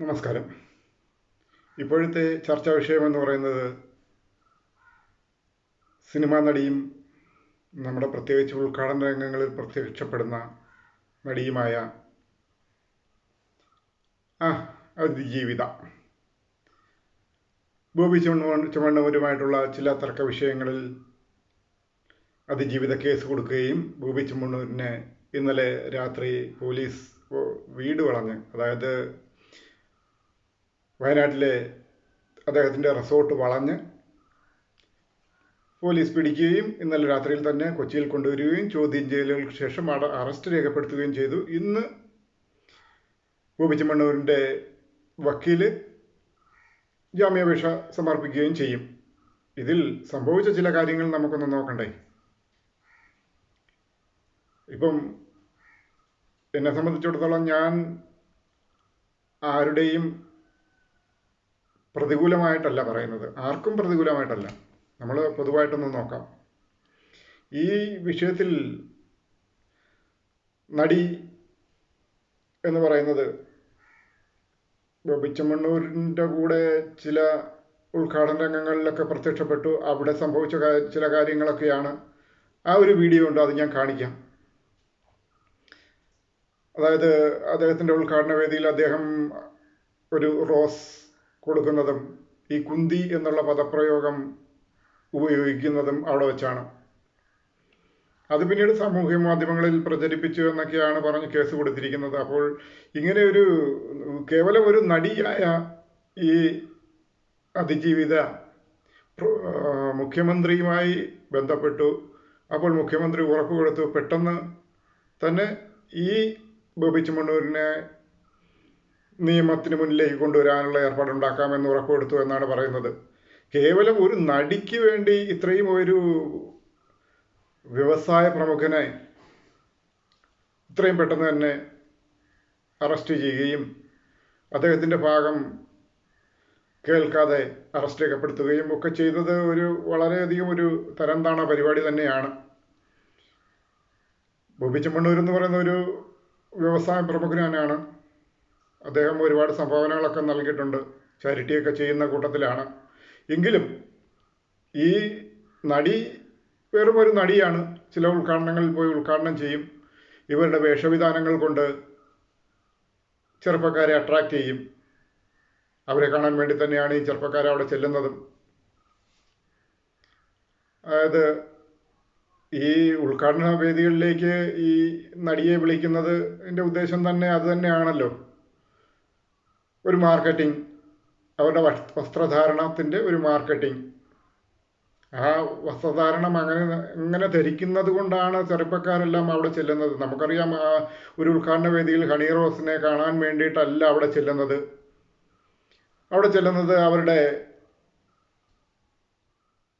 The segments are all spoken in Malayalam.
നമസ്കാരം. ഇപ്പോഴത്തെ ചർച്ചാ വിഷയം എന്ന് പറയുന്നത് സിനിമാ നടിയും നമ്മുടെ പ്രത്യേകിച്ച് ഉദ്ഘാടന രംഗങ്ങളിൽ പ്രത്യക്ഷപ്പെടുന്ന നടിയുമായ ആ അതിജീവിത ബോബി ചുമണ്ണ ചുമണ്ണൂരുമായിട്ടുള്ള ചില തർക്ക വിഷയങ്ങളിൽ അതിജീവിത കേസ് കൊടുക്കുകയും ബോബി ചുമണ്ണൂരിനെ ഇന്നലെ രാത്രി പോലീസ് വീട് വളഞ്ഞ് അതായത് വയനാട്ടിലെ അദ്ദേഹത്തിന്റെ റിസോർട്ട് വളഞ്ഞ് പോലീസ് പിടിക്കുകയും ഇന്നലെ രാത്രിയിൽ തന്നെ കൊച്ചിയിൽ കൊണ്ടുവരികയും ചോദ്യം ചെയ്യലുകൾക്ക് ശേഷം അറസ്റ്റ് രേഖപ്പെടുത്തുകയും ചെയ്തു. ഇന്ന് ഗോപിച്ചമണ്ണൂരിന്റെ വക്കീൽ ജാമ്യാപേക്ഷ സമർപ്പിക്കുകയും ചെയ്യും. ഇതിൽ സംഭവിച്ച ചില കാര്യങ്ങൾ നമുക്കൊന്ന് നോക്കണ്ടേ? ഇപ്പം എന്നെ സംബന്ധിച്ചിടത്തോളം ഞാൻ ആരുടെയും പ്രതികൂലമായിട്ടല്ല പറയുന്നത്. ആർക്കും പ്രതികൂലമായിട്ടല്ല. നമ്മൾ പൊതുവായിട്ടൊന്ന് നോക്കാം. ഈ വിഷയത്തിൽ നടി എന്ന് പറയുന്നത് ബിച്ചമണ്ണൂരിന്റെ കൂടെ ചില ഉദ്ഘാടന രംഗങ്ങളിലൊക്കെ പ്രത്യക്ഷപ്പെട്ടു. അവിടെ സംഭവിച്ച ചില കാര്യങ്ങളൊക്കെയാണ്. ആ ഒരു വീഡിയോ ഉണ്ട് അത് ഞാൻ കാണിക്കാം. അതായത് അദ്ദേഹത്തിന്റെ ഉദ്ഘാടന വേദിയിൽ അദ്ദേഹം ഒരു റോസ് കൊടുക്കുന്നതും ഈ കുന്തി എന്നുള്ള പദപ്രയോഗം ഉപയോഗിക്കുന്നതും അവിടെ വെച്ചാണ്. അത് പിന്നീട് സാമൂഹ്യ മാധ്യമങ്ങളിൽ പ്രചരിപ്പിച്ചു എന്നൊക്കെയാണ് പറഞ്ഞ് കേസ് കൊടുത്തിരിക്കുന്നത്. അപ്പോൾ ഇങ്ങനെ ഒരു കേവലം ഒരു നടിയായ ഈ അതിജീവിത മുഖ്യമന്ത്രിയുമായി ബന്ധപ്പെട്ടു. അപ്പോൾ മുഖ്യമന്ത്രി ഉറപ്പ് കൊടുത്തു. പെട്ടെന്ന് തന്നെ ഈ ബോബി ചുമണ്ണൂരിനെ നിയമത്തിന് മുന്നിലേക്ക് കൊണ്ടുവരാനുള്ള ഏർപ്പാടുണ്ടാക്കാമെന്ന് ഉറപ്പുവരുത്തു എന്നാണ് പറയുന്നത്. കേവലം ഒരു നടിക്ക് വേണ്ടി ഇത്രയും ഒരു വ്യവസായ പ്രമുഖനെ ഇത്രയും പെട്ടെന്ന് തന്നെ അറസ്റ്റ് ചെയ്യുകയും അദ്ദേഹത്തിന്റെ ഭാഗം കേൾക്കാതെ അറസ്റ്റ് രേഖപ്പെടുത്തുകയും ഒക്കെ ചെയ്തത് ഒരു വളരെയധികം ഒരു തരം താണ പരിപാടി തന്നെയാണ്. ബോബി ചെമ്മണ്ണൂർ എന്ന് പറയുന്ന ഒരു വ്യവസായ പ്രമുഖനാണ്. അദ്ദേഹം ഒരുപാട് സംഭാവനകളൊക്കെ നൽകിയിട്ടുണ്ട്. ചാരിറ്റിയൊക്കെ ചെയ്യുന്ന കൂട്ടത്തിലാണ്. എങ്കിലും ഈ നടി വെറും ഒരു നടിയാണ്. ചില ഉദ്ഘാടനങ്ങളിൽ പോയി ഉദ്ഘാടനം ചെയ്യും. ഇവരുടെ വേഷവിധാനങ്ങൾ കൊണ്ട് ചെറുപ്പക്കാരെ അട്രാക്റ്റ് ചെയ്യും. അവരെ കാണാൻ വേണ്ടി തന്നെയാണ് ഈ ചെറുപ്പക്കാരെ അവിടെ ചെല്ലുന്നതും. അതായത് ഈ ഉദ്ഘാടന വേദികളിലേക്ക് ഈ നടിയെ വിളിക്കുന്നത് എന്റെ ഉദ്ദേശം തന്നെ അത് തന്നെയാണല്ലോ. ഒരു മാർക്കറ്റിംഗ്. അവരുടെ വസ്ത്രധാരണത്തിന്റെ ഒരു മാർക്കറ്റിംഗ്. ആ വസ്ത്രധാരണം അങ്ങനെ അങ്ങനെ ധരിക്കുന്നത് കൊണ്ടാണ് ചെറുപ്പക്കാരെല്ലാം അവിടെ ചെല്ലുന്നത്. നമുക്കറിയാം ആ ഒരു ഉദ്ഘാടന വേദിയിൽ ഹണി റോസിനെ കാണാൻ വേണ്ടിയിട്ടല്ല അവിടെ ചെല്ലുന്നത്. അവിടെ ചെല്ലുന്നത് അവരുടെ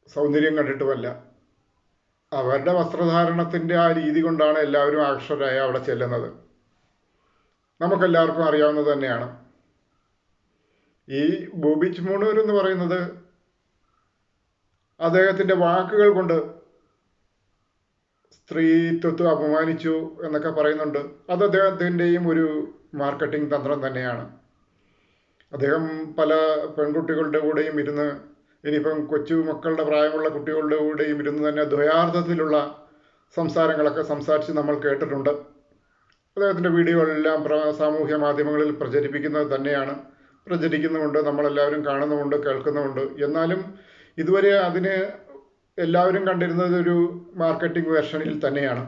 സൗന്ദര്യം കണ്ടിട്ടുമല്ല. അവരുടെ വസ്ത്രധാരണത്തിന്റെ ആ രീതി കൊണ്ടാണ് എല്ലാവരും ആകർഷകരായി അവിടെ ചെല്ലുന്നത്. നമുക്കെല്ലാവർക്കും അറിയാവുന്നത് തന്നെയാണ്. ഈ ബോബി ചുമൂണൂർ എന്ന് പറയുന്നത് അദ്ദേഹത്തിന്റെ വാക്കുകൾ കൊണ്ട് സ്ത്രീത്വത്തെ അപമാനിച്ചു എന്നൊക്കെ പറയുന്നുണ്ട്. അത് അദ്ദേഹത്തിന്റെയും ഒരു മാർക്കറ്റിംഗ് തന്ത്രം തന്നെയാണ്. അദ്ദേഹം പല പെൺകുട്ടികളുടെ കൂടെയും ഇരുന്ന് ഇനിയിപ്പം കൊച്ചു മക്കളുടെ പ്രായമുള്ള കുട്ടികളുടെ കൂടെയും ഇരുന്ന് തന്നെ ദ്വയാർത്ഥത്തിലുള്ള സംസാരങ്ങളൊക്കെ സംസാരിച്ച് നമ്മൾ കേട്ടിട്ടുണ്ട്. അദ്ദേഹത്തിന്റെ വീഡിയോകളെല്ലാം സാമൂഹ്യ മാധ്യമങ്ങളിൽ പ്രചരിപ്പിക്കുന്നത് തന്നെയാണ്. പ്രചരിക്കുന്നുമുണ്ട് നമ്മളെല്ലാവരും കാണുന്നുമുണ്ട് കേൾക്കുന്നുമുണ്ട്. എന്നാലും ഇതുവരെ അതിന് എല്ലാവരും കണ്ടിരുന്നത് ഒരു മാർക്കറ്റിംഗ് വേർഷനിൽ തന്നെയാണ്.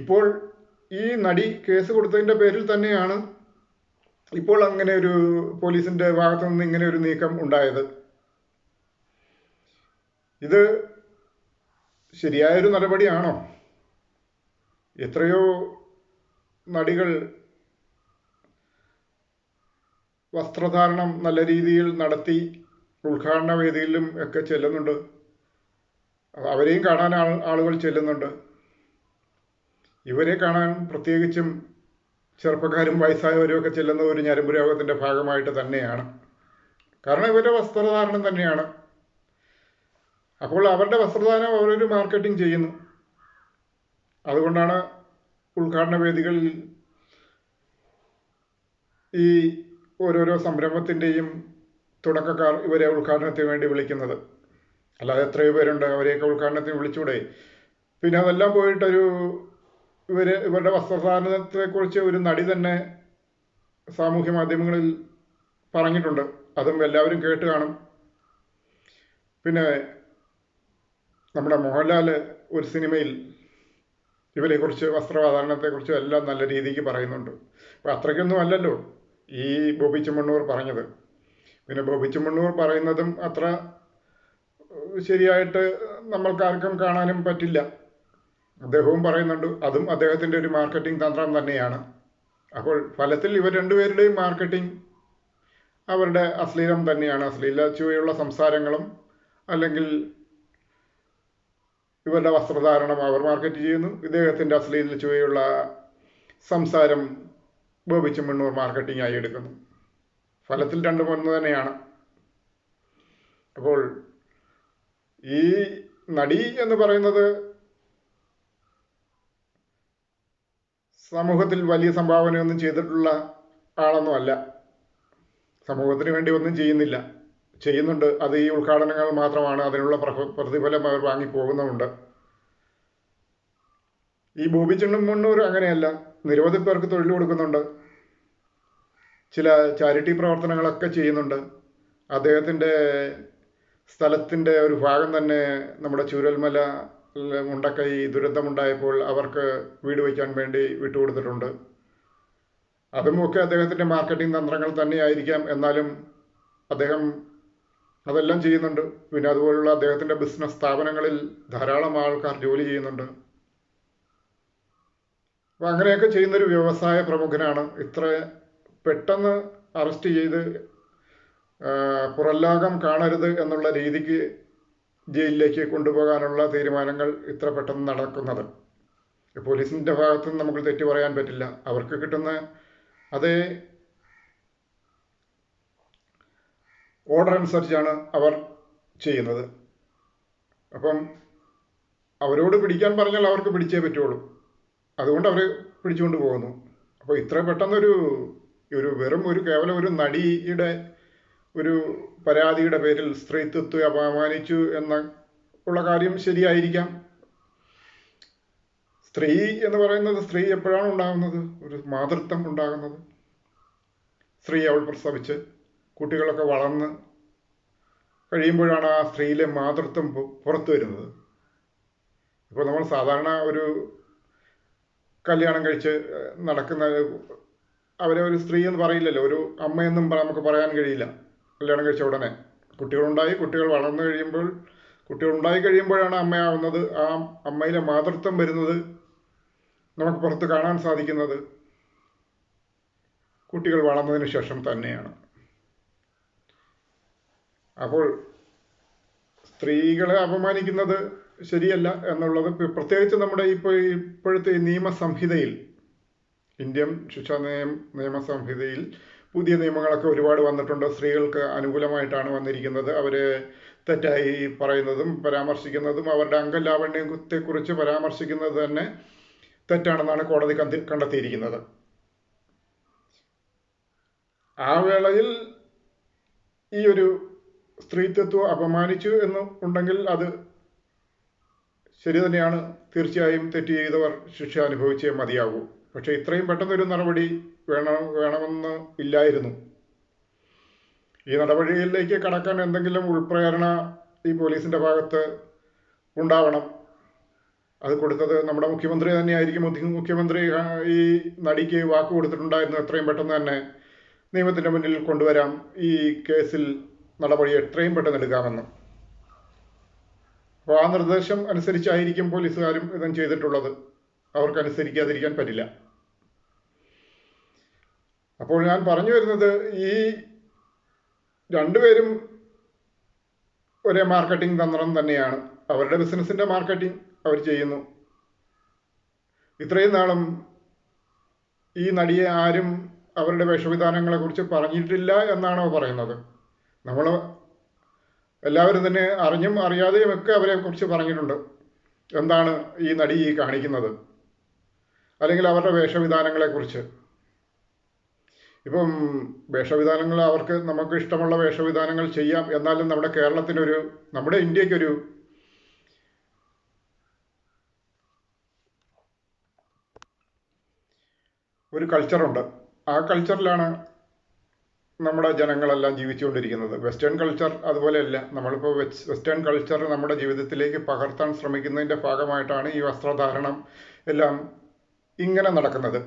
ഇപ്പോൾ ഈ നടി കേസ് കൊടുത്തതിന്റെ പേരിൽ തന്നെയാണ് ഇപ്പോൾ അങ്ങനെ ഒരു പോലീസിന്റെ ഭാഗത്തു നിന്ന് ഇങ്ങനെ ഒരു നീക്കം ഉണ്ടായത്. ഇത് ശരിയായൊരു നടപടിയാണോ? എത്രയോ നടികൾ വസ്ത്രധാരണം നല്ല രീതിയിൽ നടത്തി ഉദ്ഘാടന വേദിയിലും ഒക്കെ ചെല്ലുന്നുണ്ട്. അവരെയും കാണാൻ ആളുകൾ ചെല്ലുന്നുണ്ട്. ഇവരെ കാണാൻ പ്രത്യേകിച്ചും ചെറുപ്പക്കാരും വയസ്സായവരും ഒക്കെ ചെല്ലുന്ന ഒരു ഞരമ്പ് രോഗത്തിന്റെ ഭാഗമായിട്ട് തന്നെയാണ്. കാരണം ഇവരുടെ വസ്ത്രധാരണം തന്നെയാണ്. അപ്പോൾ അവരുടെ വസ്ത്രധാരണം അവരൊരു മാർക്കറ്റിംഗ് ചെയ്യുന്നു. അതുകൊണ്ടാണ് ഉദ്ഘാടന വേദികളിൽ ഈ ഓരോരോ സംരംഭത്തിന്റെയും തുടക്കക്കാർ ഇവരെ ഉദ്ഘാടനത്തിന് വേണ്ടി വിളിക്കുന്നത്. അല്ലാതെ എത്രയോ പേരുണ്ട് അവരെയൊക്കെ ഉദ്ഘാടനത്തിന് വിളിച്ചൂടെ. പിന്നെ അതെല്ലാം പോയിട്ടൊരു ഇവർ ഇവരുടെ വസ്ത്രധാരണത്തെക്കുറിച്ച് ഒരു നടി തന്നെ സാമൂഹ്യ മാധ്യമങ്ങളിൽ പറഞ്ഞിട്ടുണ്ട്. അതും എല്ലാവരും കേട്ട് കാണും. പിന്നെ നമ്മുടെ മോഹൻലാൽ ഒരു സിനിമയിൽ ഇവരെക്കുറിച്ച് വസ്ത്രധാരണത്തെക്കുറിച്ചും എല്ലാം നല്ല രീതിക്ക് പറയുന്നുണ്ട്. അപ്പോൾ അത്രയ്ക്കൊന്നും അല്ലല്ലോ. ഈ ബോബി ചെമ്മണ്ണൂർ പറഞ്ഞത്. പിന്നെ ബോബി പറയുന്നതും അത്ര ശരിയായിട്ട് നമ്മൾക്കാർക്കും കാണാനും പറ്റില്ല. അദ്ദേഹവും പറയുന്നുണ്ട് അതും അദ്ദേഹത്തിന്റെ ഒരു മാർക്കറ്റിംഗ് തന്ത്രം തന്നെയാണ്. അപ്പോൾ ഫലത്തിൽ ഇവർ രണ്ടുപേരുടെയും മാർക്കറ്റിംഗ് അവരുടെ അശ്ലീലം തന്നെയാണ്. അശ്ലീല ചുവയുള്ള സംസാരങ്ങളും അല്ലെങ്കിൽ ഇവരുടെ വസ്ത്രധാരണം അവർ മാർക്കറ്റ് ചെയ്യുന്നു. ഇദ്ദേഹത്തിന്റെ അശ്ലീല ചുവയുള്ള സംസാരം ബോബി മാർക്കറ്റിംഗ് ആയി എടുക്കുന്നു. ഫലത്തിൽ രണ്ടും ഒന്ന് തന്നെയാണ്. അപ്പോൾ ഈ നടി എന്ന് പറയുന്നത് സമൂഹത്തിൽ വലിയ സംഭാവനയൊന്നും ചെയ്തിട്ടുള്ള ആളൊന്നും അല്ല. സമൂഹത്തിന് വേണ്ടി ഒന്നും ചെയ്യുന്നില്ല. ചെയ്യുന്നുണ്ട്. അത് ഈ ഉദ്ഘാടനങ്ങൾ മാത്രമാണ്. അതിനുള്ള പ്രതിഫലം അവർ വാങ്ങി പോകുന്നുമുണ്ട് ഈ ബോബി ചെണ്ണുമണ്ണൂർ അങ്ങനെയല്ല. നിരവധി പേർക്ക് തൊഴിൽ കൊടുക്കുന്നുണ്ട്. ചില ചാരിറ്റി പ്രവർത്തനങ്ങളൊക്കെ ചെയ്യുന്നുണ്ട്. അദ്ദേഹത്തിന്റെ സ്ഥലത്തിന്റെ ഒരു ഭാഗം തന്നെ നമ്മുടെ ചൂരൽമല മുണ്ടക്കൈ ദുരന്തമുണ്ടായപ്പോൾ അവർക്ക് വീട് വയ്ക്കാൻ വേണ്ടി വിട്ടുകൊടുത്തിട്ടുണ്ട്. അതുമൊക്കെ അദ്ദേഹത്തിന്റെ മാർക്കറ്റിംഗ് തന്ത്രങ്ങൾ തന്നെയായിരിക്കാം. എന്നാലും അദ്ദേഹം അതെല്ലാം ചെയ്യുന്നുണ്ട്. പിന്നെ അതുപോലുള്ള അദ്ദേഹത്തിന്റെ ബിസിനസ് സ്ഥാപനങ്ങളിൽ ധാരാളം ആൾക്കാർ ജോലി ചെയ്യുന്നുണ്ട്. അപ്പം അങ്ങനെയൊക്കെ ചെയ്യുന്നൊരു വ്യവസായ പ്രമുഖനാണ്. ഇത്ര പെട്ടെന്ന് അറസ്റ്റ് ചെയ്ത് പുറംലോകം കാണരുത് എന്നുള്ള രീതിക്ക് ജയിലിലേക്ക് കൊണ്ടുപോകാനുള്ള തീരുമാനങ്ങൾ ഇത്ര പെട്ടെന്ന് നടക്കുന്നത്. പോലീസിന്റെ ഭാഗത്ത് നിന്ന് നമുക്ക് തെറ്റ് പറയാൻ പറ്റില്ല. അവർക്ക് കിട്ടുന്ന അതേ ഓർഡർ അനുസരിച്ചാണ് അവർ ചെയ്യുന്നത്. അപ്പം അവരോട് പിടിക്കാൻ പറഞ്ഞാൽ അവർക്ക് പിടിച്ചേ പറ്റുള്ളൂ. അതുകൊണ്ട് അവർ പിടിച്ചുകൊണ്ട് പോകുന്നു. അപ്പോൾ ഇത്ര പെട്ടെന്നൊരു ഒരു വെറും ഒരു കേവലം ഒരു നടിയുടെ ഒരു പരാതിയുടെ പേരിൽ സ്ത്രീത്വത്തെ അപമാനിച്ചു എന്ന ഉള്ള കാര്യം ശരിയായിരിക്കാം. സ്ത്രീ എന്ന് പറയുന്നത് സ്ത്രീ എപ്പോഴാണ് ഉണ്ടാകുന്നത്? ഒരു മാതൃത്വം ഉണ്ടാകുന്നത്. സ്ത്രീ അവൾ പ്രസവിച്ച് കുട്ടികളൊക്കെ വളർന്ന് കഴിയുമ്പോഴാണ് ആ സ്ത്രീയിലെ മാതൃത്വം പുറത്തു വരുന്നത് ഇപ്പോൾ നമ്മൾ സാധാരണ ഒരു കല്യാണം കഴിച്ച് നടക്കുന്ന അവരെ ഒരു സ്ത്രീ എന്ന് പറയില്ലല്ലോ. ഒരു അമ്മയെന്നും നമുക്ക് പറയാൻ കഴിയില്ല. കല്യാണം കഴിച്ച ഉടനെ. കുട്ടികളുണ്ടായി കുട്ടികൾ വളർന്നു കഴിയുമ്പോൾ കുട്ടികൾ ഉണ്ടായി കഴിയുമ്പോഴാണ് അമ്മയാവുന്നത്. ആ അമ്മയിലെ മാതൃത്വം വരുന്നത് നമുക്ക് പുറത്ത് കാണാൻ സാധിക്കുന്നത് കുട്ടികൾ വളർന്നതിന് ശേഷം തന്നെയാണ്. അപ്പോൾ സ്ത്രീകളെ അപമാനിക്കുന്നത് ശരിയല്ല എന്നുള്ളത് പ്രത്യേകിച്ച് നമ്മുടെ ഇപ്പോൾ ഇപ്പോഴത്തെ നിയമസംഹിതയിൽ ഇന്ത്യൻ ശിക്ഷാ നിയമ നിയമസംഹിതയിൽ പുതിയ നിയമങ്ങളൊക്കെ ഒരുപാട് വന്നിട്ടുണ്ട്. സ്ത്രീകൾക്ക് അനുകൂലമായിട്ടാണ് വന്നിരിക്കുന്നത്. അവരെ തെറ്റായി പറയുന്നതും പരാമർശിക്കുന്നതും അവരുടെ അംഗലാവണ്യത്തെക്കുറിച്ച് പരാമർശിക്കുന്നത് തന്നെ തെറ്റാണെന്നാണ് കോടതി കണ്ടി കണ്ടെത്തിയിരിക്കുന്നത്. ആ വേളയിൽ ഈ ഒരു സ്ത്രീത്വത്വം അപമാനിച്ചു എന്ന് ഉണ്ടെങ്കിൽ അത് ശരി തന്നെയാണ്. തീർച്ചയായും തെറ്റ് ചെയ്തവർ ശിക്ഷ അനുഭവിച്ചേ മതിയാകൂ പക്ഷേ ഇത്രയും പെട്ടെന്നൊരു നടപടി വേണം വേണമെന്ന് ഇല്ലായിരുന്നു. ഈ നടപടിയിലേക്ക് കടക്കാൻ എന്തെങ്കിലും ഉൾപ്രേരണ ഈ പോലീസിന്റെ ഭാഗത്ത് ഉണ്ടാവണം. അത് കൊടുത്തത് നമ്മുടെ മുഖ്യമന്ത്രി തന്നെയായിരിക്കും. മുഖ്യമന്ത്രി ഈ നടിക്ക് വാക്ക് കൊടുത്തിട്ടുണ്ടായിരുന്നു. എത്രയും പെട്ടെന്ന് തന്നെ നിയമത്തിന്റെ മുന്നിൽ കൊണ്ടുവരാം ഈ കേസിൽ നടപടി എത്രയും പെട്ടെന്ന് എടുക്കാമെന്ന്. അപ്പോൾ ആ നിർദ്ദേശം അനുസരിച്ചായിരിക്കും പോലീസുകാരും ഇതും ചെയ്തിട്ടുള്ളത്. അവർക്ക് അനുസരിക്കാതിരിക്കാൻ പറ്റില്ല. അപ്പോൾ ഞാൻ പറഞ്ഞു വരുന്നത് ഈ രണ്ടുപേരും ഒരേ മാർക്കറ്റിംഗ് തന്ത്രം തന്നെയാണ്. അവരുടെ ബിസിനസ്സിന്റെ മാർക്കറ്റിംഗ് അവർ ചെയ്യുന്നു. ഇത്രയും നാളും ഈ നടിയെ ആരും അവരുടെ വേഷവിധാനങ്ങളെക്കുറിച്ച് പറഞ്ഞിട്ടില്ല എന്നാണോ പറയുന്നത്? നമ്മൾ എല്ലാവരും തന്നെ അറിഞ്ഞും അറിയാതെയും ഒക്കെ അവരെ കുറിച്ച് പറഞ്ഞിട്ടുണ്ട്. എന്താണ് ഈ നടി ഈ കാണിക്കുന്നത്? അല്ലെങ്കിൽ അവരുടെ വേഷവിധാനങ്ങളെക്കുറിച്ച് ഇപ്പം വേഷവിധാനങ്ങൾ അവർക്ക് നമുക്ക് ഇഷ്ടമുള്ള വേഷവിധാനങ്ങൾ ചെയ്യാം. എന്നാലും നമ്മുടെ കേരളത്തിനൊരു നമ്മുടെ ഇന്ത്യക്കൊരു ഒരു കൾച്ചറുണ്ട് ആ കൾച്ചറിലാണ് നമ്മുടെ ജനങ്ങളെല്ലാം ജീവിച്ചുകൊണ്ടിരിക്കുന്നത്. വെസ്റ്റേൺ കൾച്ചർ അതുപോലെയല്ല. നമ്മളിപ്പോൾ വെസ്റ്റേൺ കൾച്ചർ നമ്മുടെ ജീവിതത്തിലേക്ക് പകർത്താൻ ശ്രമിക്കുന്നതിന്റെ ഭാഗമായിട്ടാണ് ഈ വസ്ത്രധാരണം എല്ലാം ഇങ്ങനെ നടക്കുന്നത്.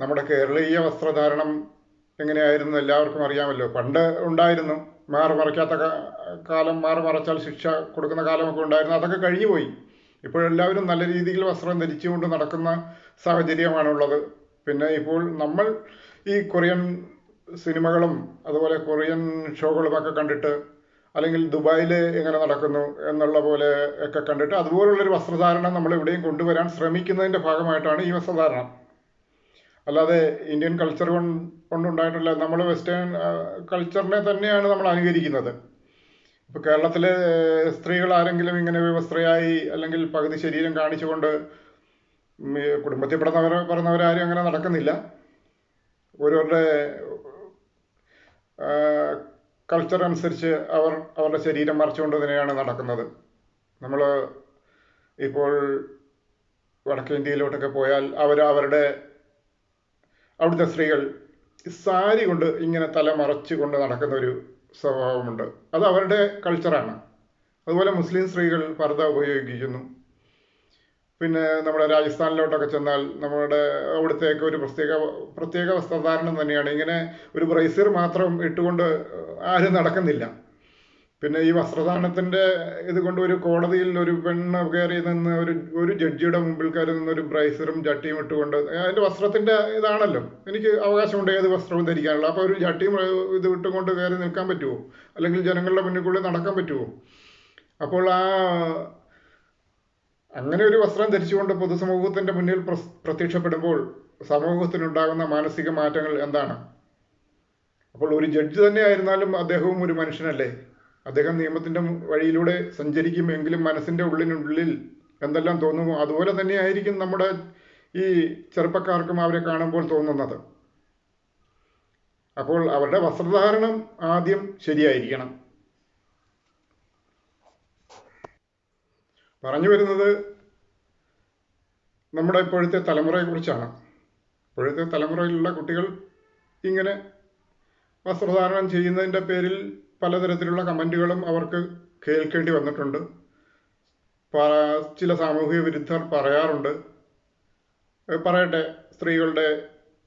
നമ്മുടെ കേരളീയ വസ്ത്രധാരണം എങ്ങനെയായിരുന്നു എല്ലാവർക്കും അറിയാമല്ലോ. പണ്ട് ഉണ്ടായിരുന്നു. മാറുമറയ്ക്കാത്ത കാലം മാറുമറച്ചാൽ ശിക്ഷ കൊടുക്കുന്ന കാലമൊക്കെ ഉണ്ടായിരുന്നു. അതൊക്കെ കഴിഞ്ഞുപോയി ഇപ്പോഴെല്ലാവരും നല്ല രീതിയിൽ വസ്ത്രം ധരിച്ചുകൊണ്ട് നടക്കുന്ന സാഹചര്യമാണുള്ളത്. പിന്നെ ഇപ്പോൾ നമ്മൾ ഈ കൊറിയൻ സിനിമകളും അതുപോലെ കൊറിയൻ ഷോകളുമൊക്കെ കണ്ടിട്ട് അല്ലെങ്കിൽ ദുബായിൽ എങ്ങനെ നടക്കുന്നു എന്നുള്ള പോലെ ഒക്കെ കണ്ടിട്ട് അതുപോലുള്ളൊരു വസ്ത്രധാരണം നമ്മൾ ഇവിടെയും കൊണ്ടുവരാൻ ശ്രമിക്കുന്നതിന്റെ ഭാഗമായിട്ടാണ് ഈ വസ്ത്രധാരണം. അല്ലാതെ ഇന്ത്യൻ കൾച്ചർ കൊണ്ട് കൊണ്ടുണ്ടായിട്ടുള്ള നമ്മൾ വെസ്റ്റേൺ കൾച്ചറിനെ തന്നെയാണ് നമ്മൾ അനുകരിക്കുന്നത്. ഇപ്പോൾ കേരളത്തിലെ സ്ത്രീകൾ ആരെങ്കിലും ഇങ്ങനെ വ്യവസ്ഥയായി അല്ലെങ്കിൽ പകുതി ശരീരം കാണിച്ചുകൊണ്ട് കുടുംബത്തിൽ പെടുന്നവർ പറഞ്ഞവരാരും അങ്ങനെ നടക്കുന്നില്ല. ഓരോരുടെ കൾച്ചർ അനുസരിച്ച് അവർ അവരുടെ ശരീരം മറച്ചുകൊണ്ട് തന്നെയാണ് നടക്കുന്നത്. നമ്മൾ ഇപ്പോൾ വടക്കേ ഇന്ത്യയിലോട്ടൊക്കെ പോയാൽ അവർ അവരുടെ അവിടുത്തെ സ്ത്രീകൾ സാരി കൊണ്ട് ഇങ്ങനെ തല മറച്ചു കൊണ്ട് നടക്കുന്ന ഒരു സ്വഭാവമുണ്ട്. അത് അവരുടെ കൾച്ചറാണ് അതുപോലെ മുസ്ലിം സ്ത്രീകൾ പർദ്ദ ഉപയോഗിക്കുന്നു. പിന്നെ നമ്മുടെ രാജസ്ഥാനിലോട്ടൊക്കെ ചെന്നാൽ നമ്മുടെ അവിടുത്തേക്ക് ഒരു പ്രത്യേക പ്രത്യേക വസ്ത്രധാരണം തന്നെയാണ്. ഇങ്ങനെ ഒരു ബ്രൈസർ മാത്രം ഇട്ടുകൊണ്ട് ആരും നടക്കുന്നില്ല. പിന്നെ ഈ വസ്ത്രധാരണത്തിന്റെ ഇതുകൊണ്ട് ഒരു കോടതിയിൽ ഒരു പെണ്ണ് കയറി നിന്ന് ഒരു ഒരു ജഡ്ജിയുടെ മുമ്പിൽ കയറി നിന്ന് ഒരു ബ്രൈസറും ചട്ടിയും ഇട്ടുകൊണ്ട് അതിന്റെ വസ്ത്രത്തിന്റെ ഇതാണല്ലോ. എനിക്ക് അവകാശമുണ്ട് ഏത് വസ്ത്രവും ധരിക്കാനുള്ള. അപ്പോൾ ഒരു ചട്ടിയും ഇത് ഇട്ടുകൊണ്ട് കയറി നിൽക്കാൻ പറ്റുമോ അല്ലെങ്കിൽ ജനങ്ങളുടെ മുന്നിൽ കൂടി നടക്കാൻ പറ്റുമോ അപ്പോൾ ആ അങ്ങനെ ഒരു വസ്ത്രം ധരിച്ചുകൊണ്ട് പൊതുസമൂഹത്തിന്റെ മുന്നിൽ പ്രത്യക്ഷപ്പെടുമ്പോൾ സമൂഹത്തിനുണ്ടാകുന്ന മാനസിക മാറ്റങ്ങൾ എന്താണ്? അപ്പോൾ ഒരു ജഡ്ജ് തന്നെ ആയിരുന്നാലും അദ്ദേഹവും ഒരു മനുഷ്യനല്ലേ? അദ്ദേഹം നിയമത്തിന്റെ വഴിയിലൂടെ സഞ്ചരിക്കും എങ്കിലും മനസ്സിന്റെ ഉള്ളിനുള്ളിൽ എന്തെല്ലാം തോന്നുമോ അതുപോലെ തന്നെയായിരിക്കും നമ്മുടെ ഈ ചെറുപ്പക്കാർക്കും അവരെ കാണുമ്പോൾ തോന്നുന്നത്. അപ്പോൾ അവരുടെ വസ്ത്രധാരണം ആദ്യം ശരിയായിരിക്കണം. പറഞ്ഞു വരുന്നത് നമ്മുടെ ഇപ്പോഴത്തെ തലമുറയെക്കുറിച്ചാണ് ഇപ്പോഴത്തെ തലമുറയിലുള്ള കുട്ടികൾ ഇങ്ങനെ വസ്ത്രധാരണം ചെയ്യുന്നതിന്റെ പേരിൽ പലതരത്തിലുള്ള കമന്റുകളും അവർക്ക് കേൾക്കേണ്ടി വന്നിട്ടുണ്ട്. ചില സാമൂഹിക വിരുദ്ധർ പറയാറുണ്ട്. പറയട്ടെ സ്ത്രീകളുടെ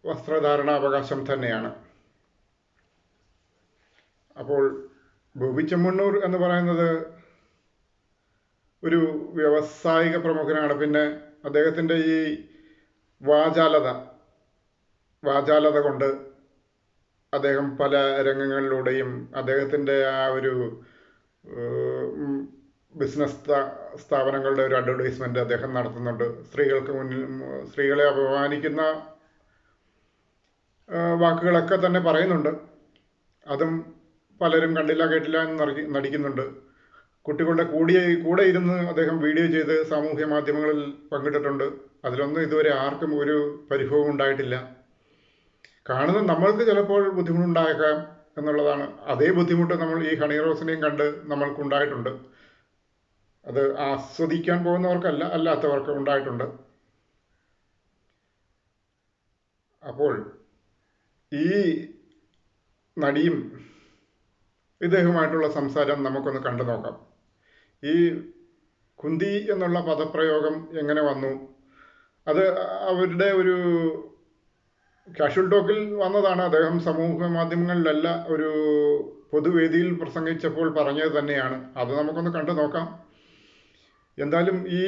വസ്ത്രധാരണ അവകാശം തന്നെയാണ്. അപ്പോൾ ബോബി ചെമ്മണ്ണൂർ എന്ന് പറയുന്നത് ഒരു വ്യവസായിക പ്രമുഖനാണ്. പിന്നെ അദ്ദേഹത്തിന്റെ ഈ വാചാലത വാചാലത കൊണ്ട് അദ്ദേഹം പല രംഗങ്ങളിലൂടെയും അദ്ദേഹത്തിന്റെ ആ ഒരു ബിസിനസ് സ്ഥാപനങ്ങളുടെ ഒരു അഡ്വർടൈസ്മെന്റ് അദ്ദേഹം നടത്തുന്നുണ്ട്. സ്ത്രീകൾക്ക് മുന്നിൽ സ്ത്രീകളെ അപമാനിക്കുന്ന വാക്കുകളൊക്കെ തന്നെ പറയുന്നുണ്ട്. അതും പലരും കണ്ടില്ല കേട്ടില്ല എന്ന് നടിക്കുന്നുണ്ട്. കുട്ടികളുടെ കൂടിയ കൂടെ ഇരുന്ന് അദ്ദേഹം വീഡിയോ ചെയ്ത് സാമൂഹ്യ മാധ്യമങ്ങളിൽ പങ്കിട്ടിട്ടുണ്ട്. അതിലൊന്നും ഇതുവരെ ആർക്കും ഒരു പരിഭവം ഉണ്ടായിട്ടില്ല. കാണുന്ന നമ്മൾക്ക് ചിലപ്പോൾ ബുദ്ധിമുട്ടുണ്ടായേക്കാം എന്നുള്ളതാണ്. അതേ ബുദ്ധിമുട്ട് നമ്മൾ ഈ ഹണി റോസിനെയും കണ്ട് നമ്മൾക്കുണ്ടായിട്ടുണ്ട്. അത് ആസ്വദിക്കാൻ പോകുന്നവർക്കല്ല അല്ലാത്തവർക്ക് ഉണ്ടായിട്ടുണ്ട്. അപ്പോൾ ഈ നടിയും ഇദ്ദേഹവുമായിട്ടുള്ള സംസാരം നമുക്കൊന്ന് കണ്ടു നോക്കാം ഈ കുന്തി എന്നുള്ള പദപ്രയോഗം എങ്ങനെ വന്നു? അത് അവരുടെ ഒരു കാഷ്വൽ ടോക്കിൽ വന്നതാണ്. അദ്ദേഹം സമൂഹ മാധ്യമങ്ങളിലല്ല ഒരു പൊതുവേദിയിൽ പ്രസംഗിച്ചപ്പോൾ പറഞ്ഞത് തന്നെയാണ്. അത് നമുക്കൊന്ന് കണ്ടു നോക്കാം. എന്തായാലും ഈ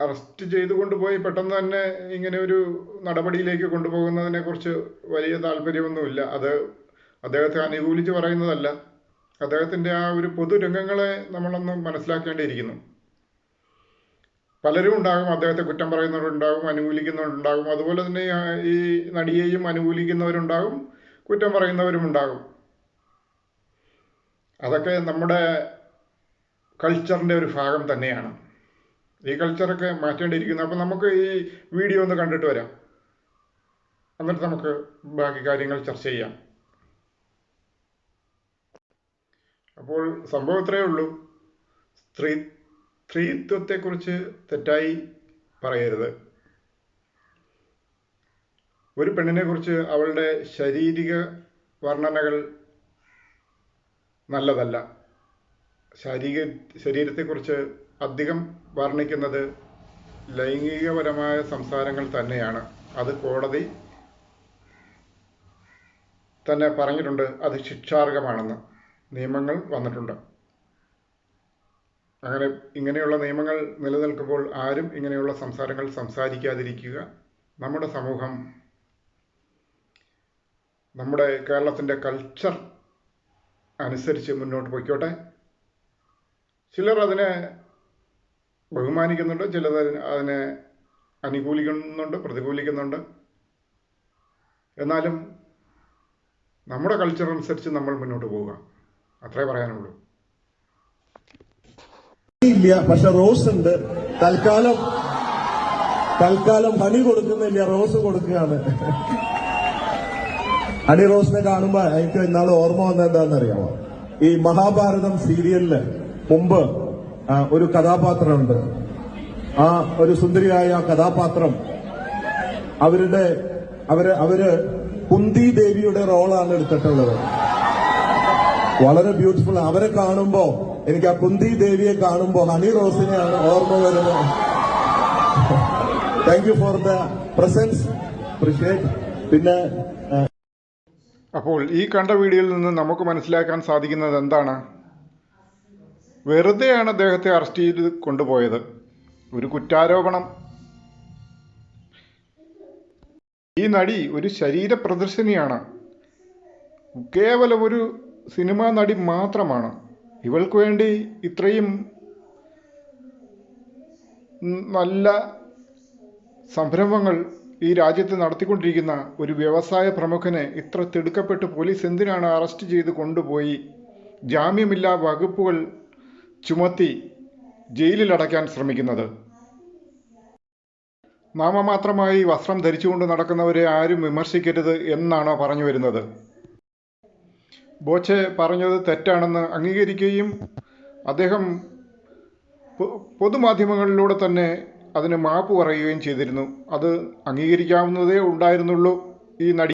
അറസ്റ്റ് ചെയ്തു കൊണ്ടുപോയി പെട്ടെന്ന് തന്നെ ഇങ്ങനെ ഒരു നടപടിയിലേക്ക് കൊണ്ടുപോകുന്നതിനെ കുറിച്ച് വലിയ താല്പര്യമൊന്നുമില്ല. അത് അദ്ദേഹത്തെ അനുകൂലിച്ച് പറയുന്നതല്ല. അദ്ദേഹത്തിന്റെ ആ ഒരു പൊതുരംഗങ്ങളെ നമ്മളൊന്ന് മനസ്സിലാക്കേണ്ടിയിരിക്കുന്നു. പലരും ഉണ്ടാകും അദ്ദേഹത്തെ കുറ്റം പറയുന്നവരുണ്ടാകും അനുകൂലിക്കുന്നവരുണ്ടാകും. അതുപോലെ തന്നെ ഈ നടിയെയും അനുകൂലിക്കുന്നവരുണ്ടാകും കുറ്റം പറയുന്നവരും ഉണ്ടാകും. അതൊക്കെ നമ്മുടെ കൾച്ചറിന്റെ ഒരു ഭാഗം തന്നെയാണ്. ഈ കൾച്ചറൊക്കെ മാറ്റേണ്ടിയിരിക്കുന്നു. അപ്പം നമുക്ക് ഈ വീഡിയോ ഒന്ന് കണ്ടിട്ട് വരാം. എന്നിട്ട് നമുക്ക് ബാക്കി കാര്യങ്ങൾ ചർച്ച ചെയ്യാം. അപ്പോൾ സംഭവം ഇത്രയേ ഉള്ളൂ. സ്ത്രീ സ്ത്രീത്വത്തെക്കുറിച്ച് തെറ്റായി പറയരുത്. ഒരു പെണ്ണിനെക്കുറിച്ച് അവളുടെ ശാരീരിക വർണനകൾ നല്ലതല്ല. ശാരീരിക ശരീരത്തെക്കുറിച്ച് അധികം വർണിക്കുന്നത് ലൈംഗികപരമായ സംസാരങ്ങൾ തന്നെയാണ്. അത് കോടതി തന്നെ പറഞ്ഞിട്ടുണ്ട്. അത് ശിക്ഷാർഹമാണെന്ന്. നിയമങ്ങൾ വന്നിട്ടുണ്ട്. അങ്ങനെ ഇങ്ങനെയുള്ള നിയമങ്ങൾ നിലനിൽക്കുമ്പോൾ ആരും ഇങ്ങനെയുള്ള സംസാരങ്ങൾ സംസാരിക്കാതിരിക്കുക നമ്മുടെ സമൂഹം നമ്മുടെ കേരളത്തിന്റെ കൾച്ചർ അനുസരിച്ച് മുന്നോട്ട് പോയിക്കോട്ടെ. ചിലർ അതിനെ ബഹുമാനിക്കുന്നുണ്ട് ചിലർ അതിനെ അനുകൂലിക്കുന്നുണ്ട് പ്രതികൂലിക്കുന്നുണ്ട്. എന്നാലും നമ്മുടെ കൾച്ചർ അനുസരിച്ച് നമ്മൾ മുന്നോട്ട് പോവുക. അത്രേ പറയാനുള്ളൂ. ഇല്ല പക്ഷെ റോസ് ഉണ്ട്. തൽക്കാലം തൽക്കാലം ഹണി കൊടുക്കുന്നില്ല റോസ് കൊടുക്കുകയാണ്. ഹണി റോസിനെ കാണുമ്പോ എനിക്ക് ഇന്നാൾ ഓർമ്മ വന്ന എന്താണെന്നറിയാമോ? ഈ മഹാഭാരതം സീരിയലിൽ മുമ്പ് ഒരു കഥാപാത്രമുണ്ട്. ആ ഒരു സുന്ദരിയായ കഥാപാത്രം അവരുടെ അവർ അവർ കുന്തി ദേവിയുടെ റോളാണ് എടുത്തിട്ടുള്ളത്. വളരെ ബ്യൂട്ടിഫുൾ അവരെ കാണുമ്പോ എനിക്ക് ആ കുന്തി ദേവിയെ കാണുമ്പോ ഹണി റോസിനെയാണ് ഓർമ്മ വരുന്നത്. Thank you for the presence പിന്നെ അപ്പോൾ ഈ കണ്ട വീഡിയോയിൽ നിന്ന് നമുക്ക് മനസ്സിലാക്കാൻ സാധിക്കുന്നത് എന്താണ്? വെറുതെയാണ് അദ്ദേഹത്തെ അറസ്റ്റ് ചെയ്ത് കൊണ്ടുപോയത്. ഒരു കുറ്റാരോപണം. ഈ നടി ഒരു ശരീര പ്രദർശനിയാണ് കേവലം ഒരു സിനിമാ നടി മാത്രമാണ്. ഇവൾക്ക് വേണ്ടി ഇത്രയും നല്ല സംരംഭങ്ങൾ ഈ രാജ്യത്ത് നടത്തിക്കൊണ്ടിരിക്കുന്ന ഒരു വ്യവസായ പ്രമുഖനെ ഇത്ര തിടുക്കപ്പെട്ട് പോലീസ് എന്തിനാണ് അറസ്റ്റ് ചെയ്ത് കൊണ്ടുപോയി? ജാമ്യമില്ലാ വകുപ്പുകൾ ചുമത്തി ജയിലിലടയ്ക്കാൻ ശ്രമിക്കുന്നത്. നാമമാത്രമായി വസ്ത്രം ധരിച്ചുകൊണ്ട് നടക്കുന്നവരെ ആരും വിമർശിക്കരുത് എന്നാണോ പറഞ്ഞു വരുന്നത്? ബോച്ചെ പറഞ്ഞത് തെറ്റാണെന്ന് അംഗീകരിക്കുകയും അദ്ദേഹം പൊതുമാധ്യമങ്ങളിലൂടെ തന്നെ അതിന് മാപ്പ് പറയുകയും ചെയ്തിരുന്നു. അത് അംഗീകരിക്കാവുന്നതേ ഉണ്ടായിരുന്നുള്ളൂ ഈ നടി